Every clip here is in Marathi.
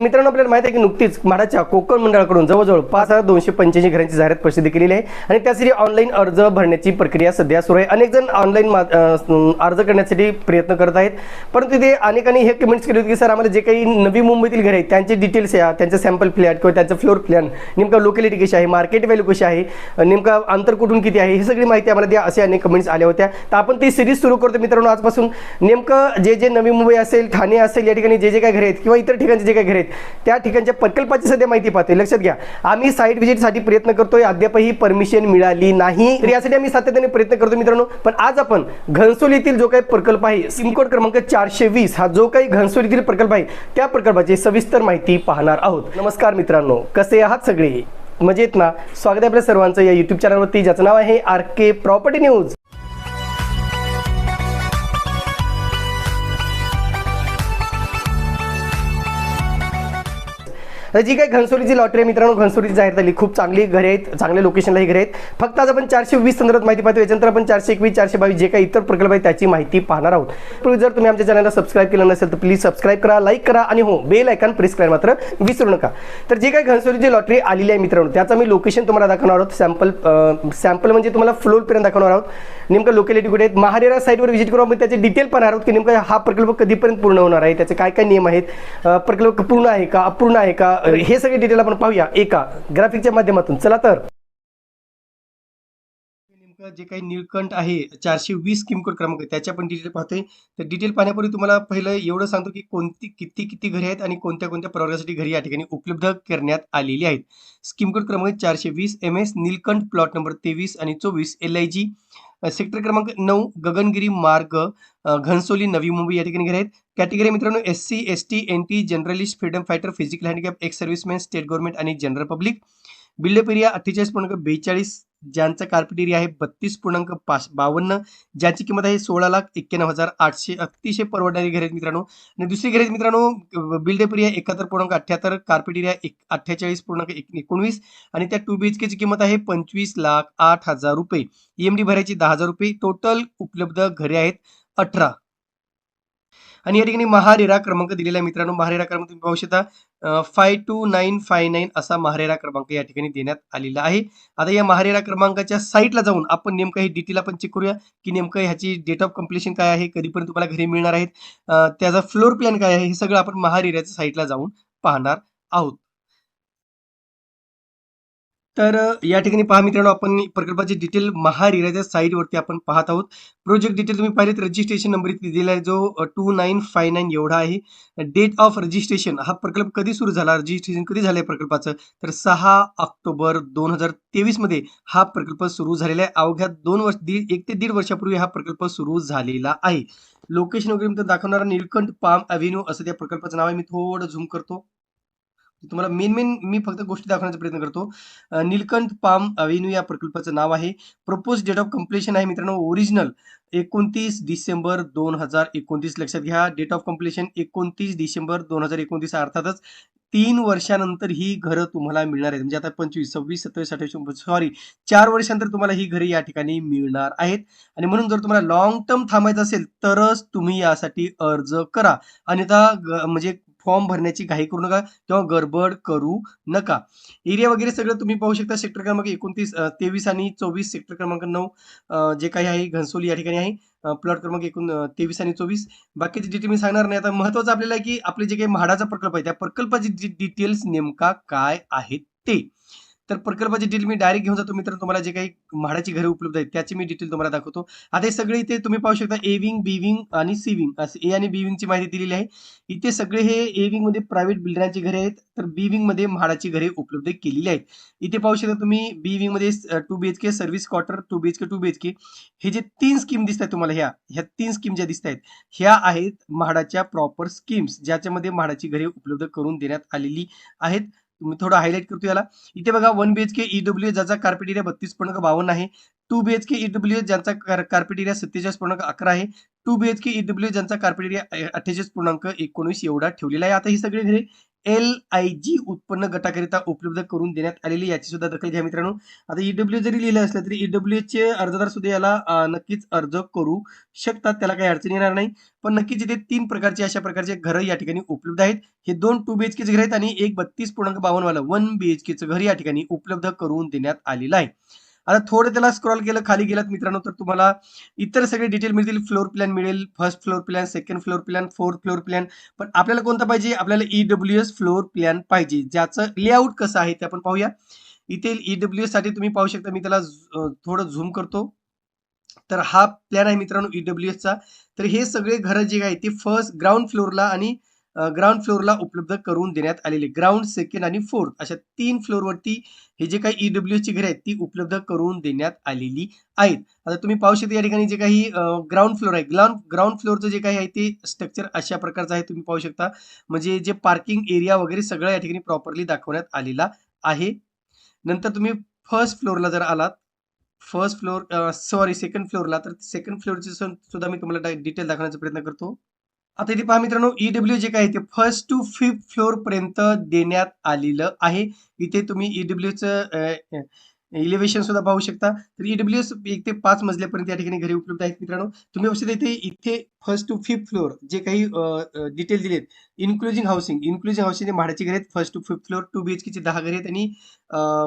मित्रांनो आपल्याला माहिती आहे की नुकतीच म्हाडाच्या कोकण मंडळाकडून जवळजवळ पाच हजार दोनशे पंच्याऐंशी घरांची जाहिरात प्रसिद्ध केलेली आहे. आणि त्यासाठी ऑनलाईन अर्ज भरण्याची प्रक्रिया सध्या सुरू आहे. अनेक जण ऑनलाईन अर्ज करण्यासाठी प्रयत्न करत आहेत. परंतु ते अनेकांनी हे कमेंट्स केले होते की सर आम्हाला जे काही नवी मुंबईतील घर आहेत त्यांचे डिटेल्स या त्यांचं सॅम्पल फ्लॅट किंवा त्यांचं फ्लोअर प्लॅन नेमकं लोकॅलिटी कशी आहे मार्केट व्हॅल्यू कशी आहे नेमका अंतर कुठून किती आहे ही सगळी माहिती आम्हाला द्या असे अनेक कमेंट्स आल्या होत्या. तर आपण ती सिरीज सुरू करतो मित्रांनो आजपासून. नेमकं जे जे नवी मुंबई असेल ठाणे असेल या ठिकाणी जे जे काही घर आहेत किंवा इतर ठिकाणचे जे काही घर आहेत त्या ठिकाणच्या प्रकल्पाची सध्या माहिती पाहतोय. लक्षात घ्या आम्ही साईट व्हिजिटसाठी प्रयत्न करतोय. अद्यापही परमिशन मिळाली नाही. तर यासाठी आम्ही सातत्याने प्रयत्न करतो मित्रांनो. पण आज आपण घनसोल येथील जो काही प्रकल्प आहे सिमकोड क्रमांक चारशे वीस हा जो काही घनसोल येथील प्रकल्प आहे त्या प्रकल्पाची सविस्तर माहिती पाहणार आहोत. नमस्कार मित्रांनो. कसे आहात सगळे? मजेत ना? स्वागत आहे आपल्या सर्वांचं या युट्यूब चॅनलवरती ज्याचं नाव आहे आर के प्रॉपर्टी न्यूज. तर जी काही घनसोलीची लॉटरी आहे मित्रांनो घनसोलीची जाहीर झाली. खूप चांगली घरे आहेत चांगल्या लोकेशनला ही घरे आहेत. फक्त आज आपण चारशे वीस संदर्भात माहिती पाहतो याच्यानंतर आपण चारशे एकवीस चारशे बावीस जे काही इतर प्रकल्प आहेत त्याची माहिती पाहणार आहोत. पूर्वी जर तुम्ही आमच्या चॅनलला सबस्क्राईब केलं नसेल तर प्लीज सबस्क्राईब करा लाईक करा आणि हो बेल आयकॉन प्रेस करायला मात्र विसरू नका. तर जे काही घनसोलीची लॉटरी आलेली आहे मित्रांनो त्याचं मी लोकेशन तुम्हाला दाखवणार आहोत. सॅम्पल सॅम्पल म्हणजे तुम्हाला फ्लोरपर्यंत दाखवणार आहोत. नेमकं लोकॅलिटी कुठे आहेत? महारेरा साईटवर व्हिजिट करू आपण त्याचे डिटेल पाहणार आहोत की नेमकं हा प्रकल्प कधीपर्यंत पूर्ण होणार आहे त्याचे काय काय नियम आहेत? प्रकल्प पूर्ण आहे का अपूर्ण आहे का? हे सगळे डिटेल आपण पाहूया. एका ग्राफिकच्या माध्यमातून. चला तर. नेमकं जे काही निळकंठ आहे चारशे वीस किमकोड क्रमांक त्याच्या पण डिटेल पाहतोय. तर डिटेल पाहण्यापूर्वी तुम्हाला पहिलं एवढं सांगतो की कोणती किती किती घरे आहेत आणि कोणत्या कोणत्या प्रवर्गासाठी घरी या ठिकाणी उपलब्ध करण्यात आलेली आहेत. स्कीम कोड क्रमांक चारशे वीस M S Nilkanth plot number तेवीस आणि चोवीस एल आय जी. सेक्टर क्रमांक नऊ गगनगिरी मार्ग घनसोली नवी मुंबई या ठिकाणी घरे आहेत. कॅटेगरी मित्रांनो S C S T N T generalist freedom fighter physical handicap ex serviceman state government आणि general public built up area अठ्ठेचाळीस पूर्णांक बेचाळीस ज्यांचा कार्पेट एरिया आहे बत्तीस पूर्णांक पाच बावन्न ज्याची किंमत आहे सोळा लाख एक्क्याण्णव हजार आठशे अतिशय परवडणारी घरे आहेत मित्रांनो. आणि दुसरी घरे आहेत मित्रांनो बिल्डअप एरिया एकाहत्तर पूर्णांक अठ्ठ्याहत्तर कार्पेट एरिया एक अठ्ठेचाळीस पूर्णांक एक एकोणवीस आणि त्या टू बी एच केची किंमत आहे पंचवीस लाख आठ हजार रुपये. एम डी भरायची दहा हजार रुपये. टोटल उपलब्ध घरे आहेत अठरा. आणि या ठिकाणी महारेरा क्रमांक दिलेला आहे मित्रांनो. महारेरा क्रमांक तुम्ही पाहू शकता. Five two nine five nine असा महारेरा क्रमांक या ठिकाणी देण्यात आलेला आहे. आता या महारेरा क्रमांकाच्या साईटला जाऊन आपण नेमकं हे डिटेल आपण चेक करूया की नेमकं ह्याची डेट ऑफ कम्प्लिशन काय आहे कधीपर्यंत तुम्हाला घरी मिळणार आहेत. त्याचा फ्लोर प्लॅन काय आहे हे सगळं आपण महारेराच्या साईटला जाऊन पाहणार आहोत. तर या ठिकाणी पहा मित्रांनो आपण प्रकल्पाची डिटेल महारिराच्या साईटवरती आपण पाहत आहोत. प्रोजेक्ट डिटेल तुम्ही पाहिलेत रजिस्ट्रेशन नंबर इथे दिला आहे जो टू नाईन फाय नाईन एवढा आहे. डेट ऑफ रजिस्ट्रेशन हा प्रकल्प कधी सुरू झाला? रजिस्ट्रेशन कधी झालंय प्रकल्पाचं? तर सहा ऑक्टोबर दोन हजार तेवीसमध्ये हा प्रकल्प सुरू झालेला आहे. अवघ्या दोन वर्ष दीड एक ते दीड वर्षापूर्वी हा प्रकल्प सुरू झालेला आहे. लोकेशन वगैरे दाखवणारा निळकंठ पाम अव्हेन्यू असं त्या प्रकल्पाचं नाव आहे. मी थोडं झूम करतो. तुम्हाला मेन मेन मी फक्त गोष्टी दाखवण्याचा प्रयत्न करतो. नीलकंठ पाम अव्हेन्यू या प्रकल्पाचं नाव आहे. प्रपोज डेट ऑफ कम्प्लिशन आहे मित्रांनो ओरिजिनल एकोणतीस डिसेंबर दोन हजार एकोणतीस. लक्षात घ्या डेट ऑफ कम्प्लिशन एकोणतीस डिसेंबर दोन हजार एकोणतीस अर्थातच तीन वर्षानंतर ही घरं तुम्हाला मिळणार आहेत. म्हणजे आता पंचवीस सव्वीस सत्तावीस अठ्ठावीस सॉरी चार वर्षानंतर तुम्हाला ही घरे या ठिकाणी मिळणार आहेत. आणि म्हणून जर तुम्हाला लॉंग टर्म थांबायचं असेल तरच तुम्ही यासाठी अर्ज करा. अन्यथा ग- म्हणजे फॉर्म भरण्याची घाई करू नका किंवा गडबड करू नका. एरिया वगैरे सगळं तुम्ही पाहू शकता सेक्टर क्रमांक एकोणतीस तेवीस आणि चोवीस सेक्टर क्रमांक नऊ जे काही आहे घनसोली या ठिकाणी आहे प्लॉट क्रमांक एकूण तेवीस आणि चोवीस. बाकीचे डिटेल मी सांगणार नाही आता महत्वाचं आपल्याला की आपले जे काही म्हाडाचा प्रकल्प आहे त्या प्रकल्पाचे डिटेल्स नेमका काय आहेत ते. तर प्रकल्पाची डिटेल मी डायरेक्ट घेऊन जातो मित्रांनो. तुम्हाला जे काही म्हाडाची घरे उपलब्ध आहेत त्याची मी डिटेल तुम्हाला दाखवतो. आता हे सगळे इथे तुम्ही पाहू शकता ए विंग बी विंग आणि सी विंग असं ए आणि बी विंगची माहिती दिलेली आहे. इथे सगळे हे ए विंगमध्ये प्रायव्हेट बिल्डरांची घरे आहेत तर बी विंगमध्ये म्हाडाची घरे उपलब्ध केलेली आहेत. इथे पाहू शकता तुम्ही B विंगमध्ये two B H K service quarter two B H K two B H K हे जे तीन स्कीम दिसत आहेत तुम्हाला ह्या ह्या तीन स्कीम ज्या दिसत आहेत ह्या आहेत म्हाडाच्या प्रॉपर स्कीम्स ज्याच्यामध्ये म्हाडाची घरे उपलब्ध करून देण्यात आलेली आहेत. थोडं हायलाईट करतो याला. इथे बघा one B H K EW ज्याचा कार्पेट एरिया बत्तीस पूर्णांक बावन्न आहे. Two B H K EW ज्यांचा कार्पेट एरिया सत्तेचाळीस पूर्णांक अकरा आहे. Two B H K EW ज्यांचा कार्पेट एरिया अठ्ठेचाळीस पूर्णांक एकोणवीस एवढा ठेवलेला आहे. आता ही सगळी घरे एल आय जी उत्पन्न गटाकरिता उपलब्ध करून देण्यात आलेली याची सुद्धा दखल घ्या मित्रांनो. आता ईडब्ल्यू जरी लिहिलं असलं तरी ईडब्ल्यू चे अर्जदार सुद्धा याला नक्कीच अर्ज करू शकतात. त्याला काही अडचण येणार नाही. पण नक्कीच इथे तीन प्रकारचे अशा प्रकारचे घरं या ठिकाणी उपलब्ध आहेत. हे दोन टू बीएचकेचे घर आहेत आणि एक बत्तीस पूर्णांक वन वाला वन केचं घर या ठिकाणी उपलब्ध करून देण्यात आलेलं आहे. आता थोडं त्याला स्क्रॉल केलं खाली गेलात मित्रांनो तर तुम्हाला इतर सगळे डिटेल मिळतील. फ्लोर प्लॅन मिळेल first floor plan second floor plan fourth floor plan पण आपल्याला कोणता पाहिजे? आपल्याला ईडब्ल्यू एस फ्लोर प्लॅन पाहिजे. ज्याचं लेआउट कसं आहे ते आपण पाहूया. इथे ईडब्ल्यू एससाठी तुम्ही पाहू शकता मी त्याला थोडं झूम करतो. तर हा प्लॅन आहे मित्रांनो ईडब्ल्यू एसचा तर हे सगळे घरं जे आहे ते फर्स्ट ग्राउंड फ्लोअरला आणि ग्राउंड फ्लोअरला उपलब्ध करून देण्यात आलेले ग्राउंड सेकंड आणि फोर्थ अशा तीन फ्लोअरवरती हे जे काही ईडब्ल्यू ची घरे आहेत ती उपलब्ध करून देण्यात आलेली आहेत. आता तुम्ही पाहू शकता या ठिकाणी जे काही ग्राउंड फ्लोअर आहे. ग्राउंड ग्राउंड फ्लोअरचं जे काही आहे ते स्ट्रक्चर अशा प्रकारचं आहे तुम्ही पाहू शकता. म्हणजे जे पार्किंग एरिया वगैरे सगळं या ठिकाणी प्रॉपरली दाखवण्यात आलेला आहे. नंतर तुम्ही फर्स्ट फ्लोअरला जर आलात फर्स्ट फ्लोअर सॉरी सेकंड फ्लोअरला तर सेकंड फ्लोअरची सुद्धा मी तुम्हाला डिटेल दाखवण्याचा प्रयत्न करतो. आता इथे पहा मित्रांनो ईडब्ल्यू जे काय आहे ते फर्स्ट टू फिफ्थ फ्लोअर पर्यंत देण्यात आलेलं आहे. इथे तुम्ही ईडब्ल्यूचं इलिव्हेशन सुद्धा पाहू शकता. तर ईडब्ल्यू एस एक ते पाच मजल्यापर्यंत या ठिकाणी घरी उपलब्ध आहेत मित्रांनो. तुम्ही बघू इथे इथे फर्स्ट टू फिफ्थ फ्लोअर जे काही डिटेल दिलेत इन्क्लुजिंग हाऊसिंग इन्क्लुजिंग हाऊसिंग भाड्याची घर आहेत first to fifth floor two बीएचकेची दहा घरे आहेत आणि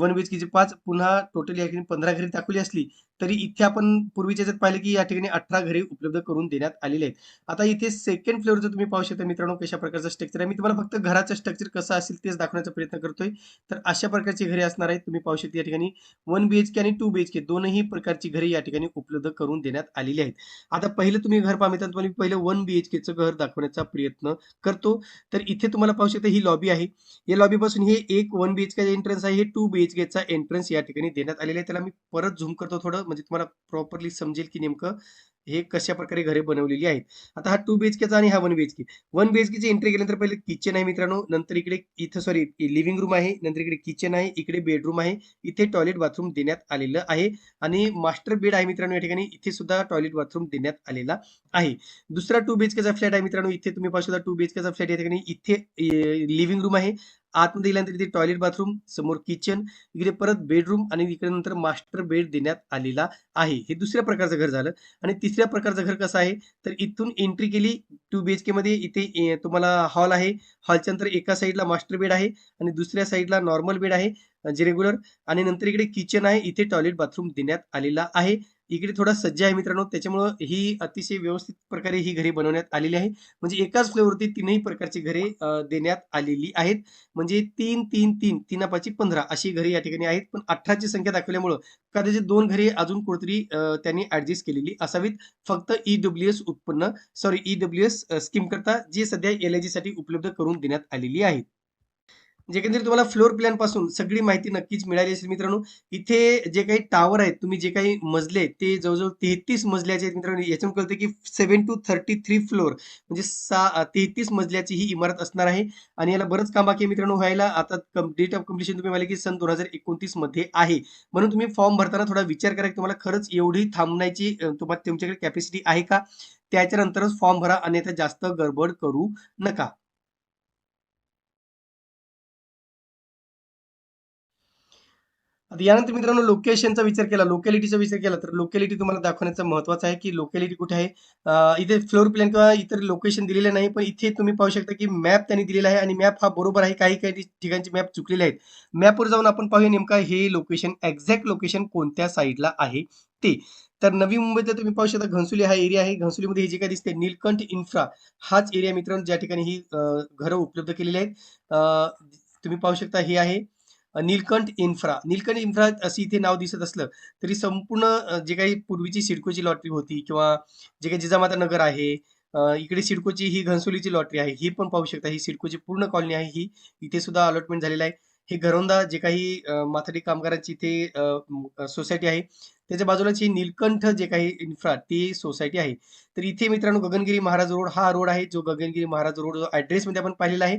वन बीएचकेची पाच पुन्हा टोटल या ठिकाणी पंधरा घरे दाखवली असली तरी इथे आपण पूर्वीच्या याच्यात पाहिलं की या ठिकाणी अठरा घरे उपलब्ध करून देण्यात आलेले आहेत. आता इथे सेकंड फ्लोअरचं तुम्ही पाहू शकता मित्रांनो कशा प्रकारचं स्ट्रक्चर आहे. मी तुम्हाला फक्त घराचं स्ट्रक्चर कसं असेल तेच दाखवण्याचा प्रयत्न करतोय. तर अशा प्रकारची घरे असणार आहेत. तुम्ही पाहू शकता या ठिकाणी वन बीएचके आणि टू बीएचके दोनही प्रकारची घरे या ठिकाणी उपलब्ध करून देण्यात आलेली आहेत. आता पहिलं तुम्ही घर पाहता तुम्हाला पहिलं वन बीएचकेचं घर दाखवण्याचा प्रयत्न करतो. तर इथे तुम्हाला पाहू शकता ही लॉबी आहे. या लॉबी पासून हे एक वन बीएचके एंट्रन्स आहे. हे टू बीएचकेचा एंट्रन्स या ठिकाणी देण्यात आलेला आहे. त्याला मी परत झूम करतो थोडं. म्हणजे तुम्हाला प्रॉपरली समजेल की नेमकं हे कशा प्रकारे घरे बनवलेली आहेत. आता हा टू बीएचकेचा आणि हा वन बीएचके वन बीएचकेची एंट्री केल्यानंतर पहिले किचन आहे मित्रांनो नंतर इकडे इथं सॉरी लिव्हिंग रूम आहे नंतर इकडे किचन आहे इकडे बेडरूम आहे इथे टॉयलेट बाथरूम देण्यात आलेलं आहे आणि मास्टर बेड आहे मित्रांनो या ठिकाणी इथे सुद्धा टॉयलेट बाथरूम देण्यात आलेला आहे. दुसरा टू बीएचकेचा फ्लॅट आहे मित्रांनो इथे तुम्ही पाहू शकता टू बीएचकेचा फ्लॅट या ठिकाणी इथे लिव्हिंग रूम आहे आतमध्ये गेल्यानंतर इथे टॉयलेट बाथरूम समोर किचन इकडे परत बेडरूम आणि इकडे नंतर मास्टर बेड देण्यात आलेला आहे. हे दुसऱ्या प्रकारचं घर झालं. आणि तिसऱ्या प्रकारचं घर कसं आहे? तर इथून एंट्री केली टू बी एच मध्ये. इथे ए, तुम्हाला हॉल आहे. हॉलच्या नंतर एका साईडला मास्टर बेड आहे आणि दुसऱ्या साईडला नॉर्मल बेड आहे जे रेग्युलर आणि नंतर इकडे किचन आहे. इथे टॉयलेट बाथरूम देण्यात आलेला आहे. इकडे थोडा सज्ज आहे मित्रांनो. त्याच्यामुळं ही अतिशय व्यवस्थित प्रकारे ही घरे बनवण्यात आलेली आहे. म्हणजे एकाच फ्लोअरवरती तीनही प्रकारची घरे देण्यात आलेली आहेत. म्हणजे तीन तीन तीन तीन पाची पंधरा अशी घरे या ठिकाणी आहेत. पण अठराची संख्या दाखवल्यामुळं कदाचित दोन घरे अजून कुठेतरी त्यांनी ऍडजस्ट केलेली असावीत. फक्त ईडब्ल्यू एस उत्पन्न सॉरी ईडब्ल्यू एस स्कीम करता जी सध्या एलसाठी उपलब्ध करून देण्यात आलेली आहे जे काही तुम्हाला फ्लोर प्लॅनपासून सगळी माहिती नक्कीच मिळाली असेल. मित्रांनो इथे जे काही टावर आहेत तुम्ही जे काही मजले आहेत ते जवळजवळ तेहतीस मजल्याचे आहेत मित्रांनो. याच्यातून कळतं की seven to thirty three floor म्हणजे सा तेहतीस मजल्याची ही इमारत असणार आहे. आणि याला बरंच काम बाकी मित्रांनो व्हायला. आता डेट ऑफ कम्प्लिशन तुम्ही म्हणाले की सन दोन हजार एकोणतीसमध्ये आहे. म्हणून तुम्ही फॉर्म भरताना थोडा विचार करा की तुम्हाला खरंच एवढी थांबण्याची तुम्हाला तुमच्याकडे कॅपॅसिटी आहे का? त्याच्यानंतरच फॉर्म भरा अन्यथा जास्त गडबड करू नका. आता यानंतर मित्रांनो लोकेशनचा विचार केला लोकॅलिटीचा विचार केला तर लोकॅलिटी तुम्हाला दाखवण्याचं महत्वाचं आहे की लोकॅलिटी कुठे आहे? इथे फ्लोर प्लॅन किंवा इतर लोकेशन दिलेले नाही पण इथे तुम्ही पाहू शकता की मॅप त्यांनी दिलेला आहे आणि मॅप हा बरोबर आहे. काही काही ठिकाणचे मॅप चुकलेले आहेत. मॅपवर जाऊन आपण पाहूया नेमका हे लोकेशन एक्झॅक्ट लोकेशन कोणत्या साईडला आहे ते. तर नवी मुंबईतला तुम्ही पाहू शकता घनसोली हा एरिया आहे. घनसोलीमध्ये हे जे काय दिसते नीलकंठ इन्फ्रा हाच एरिया मित्रांनो ज्या ठिकाणी ही घरं उपलब्ध केलेली आहेत. तुम्ही पाहू शकता हे आहे. नीलकंठ इन्फ्रा. नीलकंठ इन्फ्रा असं इथे नाव दिसत असलं तरी संपूर्ण जे काही पूर्वीची सिडकोची लॉटरी होती किंवा जे काही जिजामाता नगर आहे इकडे सिडकोची ही घनसोलीची लॉटरी आहे ही पण पाहू शकता. ही सिडकोची पूर्ण कॉलनी आहे ही इथे सुद्धा अलॉटमेंट झालेलं आहे. हे घरोंदा जे काही माथाडी कामगारांची इथे सोसायटी आहे त्याच्या बाजूलाची नीलकंठ जे काही इन्फ्रा ती सोसायटी आहे. तर इथे मित्रांनो गगनगिरी महाराज रोड हा रोड आहे जो गगनगिरी महाराज रोड जो आपण पाहिलेला आहे.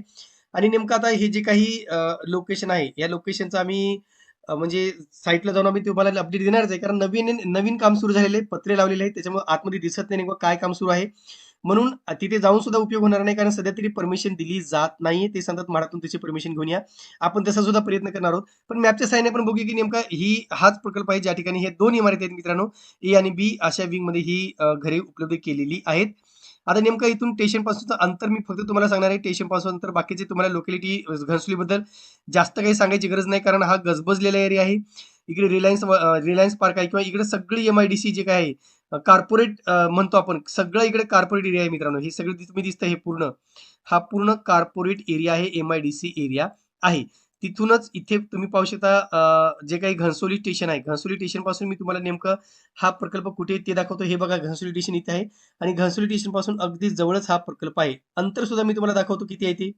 आणि नेमकं आता हे जे काही लोकेशन आहे या लोकेशनचं आम्ही म्हणजे साईटला जाऊन आम्ही तुम्हाला अपडेट देणारच आहे. कारण नवीन नवीन काम सुरू झालेले आहे, पत्रे लावलेले आहेत त्याच्यामुळे आतमध्ये दिसत नाही नेमकं काय काम सुरू आहे. म्हणून तिथे जाऊन सुद्धा उपयोग होणार नाही कारण सध्या तरी परमिशन दिली जात नाहीये. ते सांगतात म्हाडातून त्याची परमिशन घेऊन या. आपण तसा सुद्धा प्रयत्न करणार आहोत. पण मॅपच्या साहाय्याने आपण बघूया की नेमका ही हाच प्रकल्प आहे ज्या ठिकाणी हे दोन इमारती आहेत मित्रांनो ए आणि बी अशा विंगमध्ये ही घरे उपलब्ध केलेली आहेत. आता नेमकं इथून स्टेशनपासूनचं अंतर मी फक्त तुम्हाला सांगणार आहे. स्टेशनपासून तर बाकीचे तुम्हाला लोकॅलिटी घनसोलीबद्दल जास्त काही सांगायची गरज नाही कारण हा गजबजलेला एरिया आहे. इकडे रिलायन्स रिलायन्स पार्क आहे किंवा इकडे सगळी एम आय डी सी जे काय आहे कार्पोरेट म्हणतो आपण सगळं इकडे कार्पोरेट एरिया आहे मित्रांनो. हे सगळं तुम्ही दिसतं हे पूर्ण. हा पूर्ण कार्पोरेट एरिया आहे M I D C area आहे. तिथूनच इथे तुम्ही पाहू शकता जे काही घनसोली स्टेशन आहे. घनसोली स्टेशनपासून मी तुम्हाला नेमकं हा प्रकल्प कुठे ते दाखवतो. हे बघा घनसोली स्टेशन इथे आहे. आणि घनसोली स्टेशनपासून अगदी जवळच हा प्रकल्प आहे. अंतर सुद्धा मी तुम्हाला दाखवतो किती आहे ते.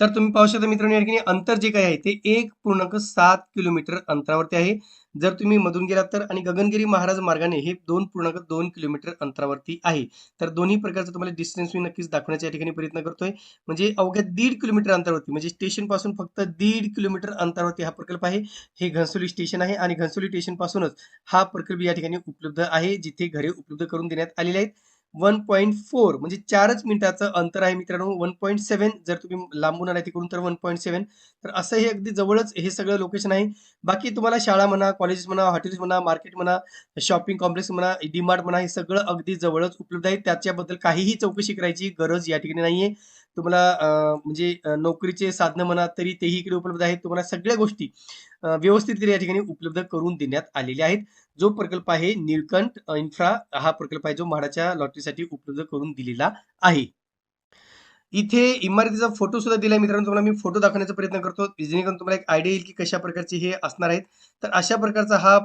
तर तुम्ही पाहू शकता मित्रांनो या ठिकाणी अंतर जे काही आहे ते एक पूर्णांक सात किलोमीटर अंतरावरती आहे. जर तुम्ही मधून गेलात तर आणि गगनगिरी महाराज मार्गाने हे दोन पूर्णांक दोन किलोमीटर अंतरावरती आहे. तर दोन्ही प्रकारचं तुम्हाला डिस्टन्स मी नक्कीच दाखवण्याचा या ठिकाणी प्रयत्न करतोय. म्हणजे अवघ्या दीड किलोमीटर अंतरावरती म्हणजे स्टेशनपासून फक्त दीड किलोमीटर अंतरावरती हा प्रकल्प आहे. हे घनसोली स्टेशन आहे आणि घनसोली स्टेशन पासूनच हा प्रकल्प या ठिकाणी उपलब्ध आहे जिथे घरे उपलब्ध करून देण्यात आलेले आहेत. वन पॉईंट फोर म्हणजे चारच मिनिटाचं अंतर आहे मित्रांनो. वन पॉईंट सेव्हन जर तुम्ही लांबून आला तिकडून तर वन पॉईंट सेव्हन तर असं हे अगदी जवळच हे सगळं लोकेशन आहे. बाकी तुम्हाला शाळा म्हणा कॉलेजेस म्हणा हॉटेल्स म्हणा मार्केट म्हणा शॉपिंग कॉम्प्लेक्स म्हणा डीमार्ट म्हणा हे सगळं अगदी जवळच उपलब्ध आहे. त्याच्याबद्दल काहीही चौकशी करायची गरज या ठिकाणी नाहीये. तुम्हाला म्हणजे नोकरीचे साधनं म्हणा तरी तेही इकडे उपलब्ध आहेत. तुम्हाला सगळ्या गोष्टी व्यवस्थितरित्या या ठिकाणी उपलब्ध करून देण्यात आलेले आहेत. जो प्रकल्प आहे निळकंठ इन्फ्रा हा प्रकल्प आहे जो म्हाडाच्या लॉटरीसाठी उपलब्ध करून दिलेला आहे. इथे इमारतीचा फोटो सुद्धा दिलाय मित्रांनो तुम्हाला मी फोटो दाखवण्याचा प्रयत्न करतो. जेणेकरून तुम्हाला एक आयडिया येईल की कशा प्रकारचे हे असणार आहेत. तर अशा प्रकारचा हा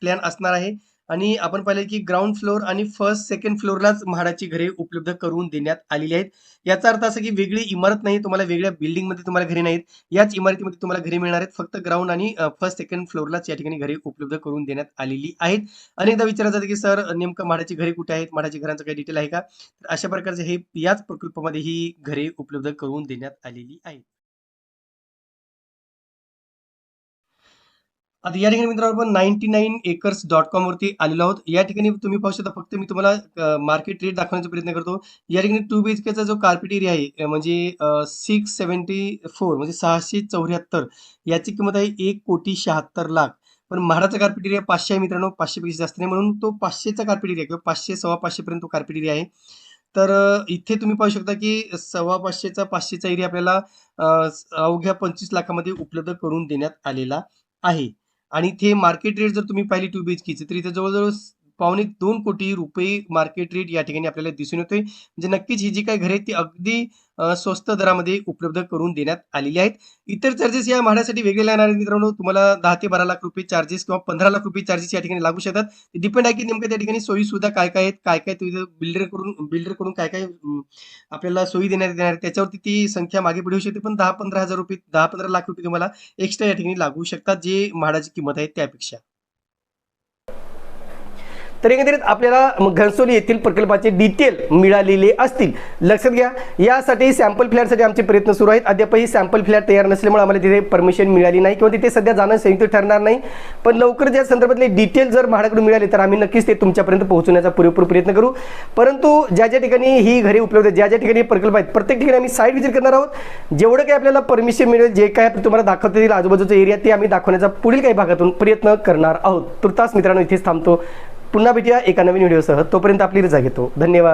प्लॅन असणार आहे. आणि आपण पाहिलं की ग्राउंड फ्लोअर आणि फर्स्ट सेकंड फ्लोअरलाच म्हाडाची घरे उपलब्ध करून देण्यात आलेली आहेत. याचा अर्थ असा की वेगळी इमारत नाही तुम्हाला वेगळ्या बिल्डिंगमध्ये तुम्हाला घरे नाहीत. याच इमारतीमध्ये तुम्हाला घरे मिळणार आहेत. फक्त ग्राउंड आणि फर्स्ट सेकंड फ्लोअरलाच या ठिकाणी घरे उपलब्ध करून देण्यात आलेली आहेत. अनेकदा विचारलं जातं की सर नेमकं म्हाडाची घरे कुठे आहेत? म्हाडाच्या घरांचं काही डिटेल आहे का? तर अशा प्रकारचे हे याच प्रकल्पामध्ये ही घरे उपलब्ध करून देण्यात आलेली आहेत. आता या ठिकाणी मित्रांनो आपण ninety nine acres dot com वरती आलेलो आहोत. या ठिकाणी तुम्ही पाहू शकता फक्त मी तुम्हाला मार्केट रेट दाखवण्याचा प्रयत्न करतो. या ठिकाणी टू बी एच केचा जो कार्पेट एरिया आहे म्हणजे सिक्स सेवन्टी फोर म्हणजे सहाशे चौऱ्याहत्तर याची किंमत आहे एक कोटी शहात्तर लाख. पण महाडाचा कार्पेट एरिया पाचशे आहे मित्रांनो पाचशेपेक्षा जास्त नाही. म्हणून तो पाचशेचा कार्पेट एरिया किंवा पाचशे सव्वा पाचशेपर्यंत तो कार्पेट एरिया आहे. तर इथे तुम्ही पाहू शकता की सव्वा पाचशेचा पाचशेचा एरिया आपल्याला अवघ्या पंचवीस लाखामध्ये उपलब्ध करून देण्यात आलेला आहे. आणि इथे मार्केट रेट जर तुम्ही पाहिली टू बी एच केची तर इथे जवळजवळ पावणे दोन कोटी रुपये मार्केट रेट या ठिकाणी आपल्याला दिसून येतोय. म्हणजे नक्कीच ही जी काही घरे आहेत ती अगदी स्वस्त दरामध्ये उपलब्ध करून देण्यात आलेली आहेत. इतर चार्जेस या म्हाडासाठी वेगळे लागणार आहेत मित्रांनो. तुम्हाला दहा ते बारा लाख रुपये चार्जेस किंवा पंधरा लाख रुपये चार्जेस या ठिकाणी लागू शकतात. डिपेंड आहे की नेमकं त्या ठिकाणी सोयी सुद्धा काय काय आहेत काय काय तिथे बिल्डरकडून बिल्डर काय काय आपल्याला सोयी देण्यात येणार त्याच्यावरती ती संख्या मागे पुढे होऊ शकते. पण दहा पंधरा हजार रुपये दहा पंधरा लाख रुपये तुम्हाला एक्स्ट्रा या ठिकाणी लागू शकतात जे म्हाडाची किंमत आहे त्यापेक्षा. तर एकंदरीत आपल्याला घनसोली येथील प्रकल्पाचे डिटेल मिळालेले असतील. लक्षात घ्या यासाठी सॅम्पल फ्लॅटसाठी आमचे प्रयत्न सुरू आहेत. अद्यापही सॅम्पल फ्लॅट तयार नसल्यामुळे आम्हाला तिथे परमिशन मिळाली नाही किंवा तिथे सध्या जाणं संयुक्त ठरणार नाही. पण लवकर ज्या संदर्भातले डिटेल जर म्हाडाकडून मिळाले तर आम्ही नक्कीच ते तुमच्यापर्यंत पोहोचवण्याचा पुरेपूर प्रयत्न करू. परंतु ज्या ज्या ठिकाणी ही घरे उपलब्ध आहेत ज्या ज्या ठिकाणी हे प्रकल्प आहेत प्रत्येक ठिकाणी आम्ही साईट व्हिजिट करणार आहोत. जेवढं काही आपल्याला परमिशन मिळेल जे काय तुम्हाला दाखवता येईल आजूबाजूचा एरिया ते आम्ही दाखवण्याचा पुढील काही भागातून प्रयत्न करणार आहोत. तुर्तास मित्रांनो इथेच थांबतो. पुन्हा भेटूया एका नवीन व्हिडिओसह. तोपर्यंत आपली रजा घेतो. धन्यवाद.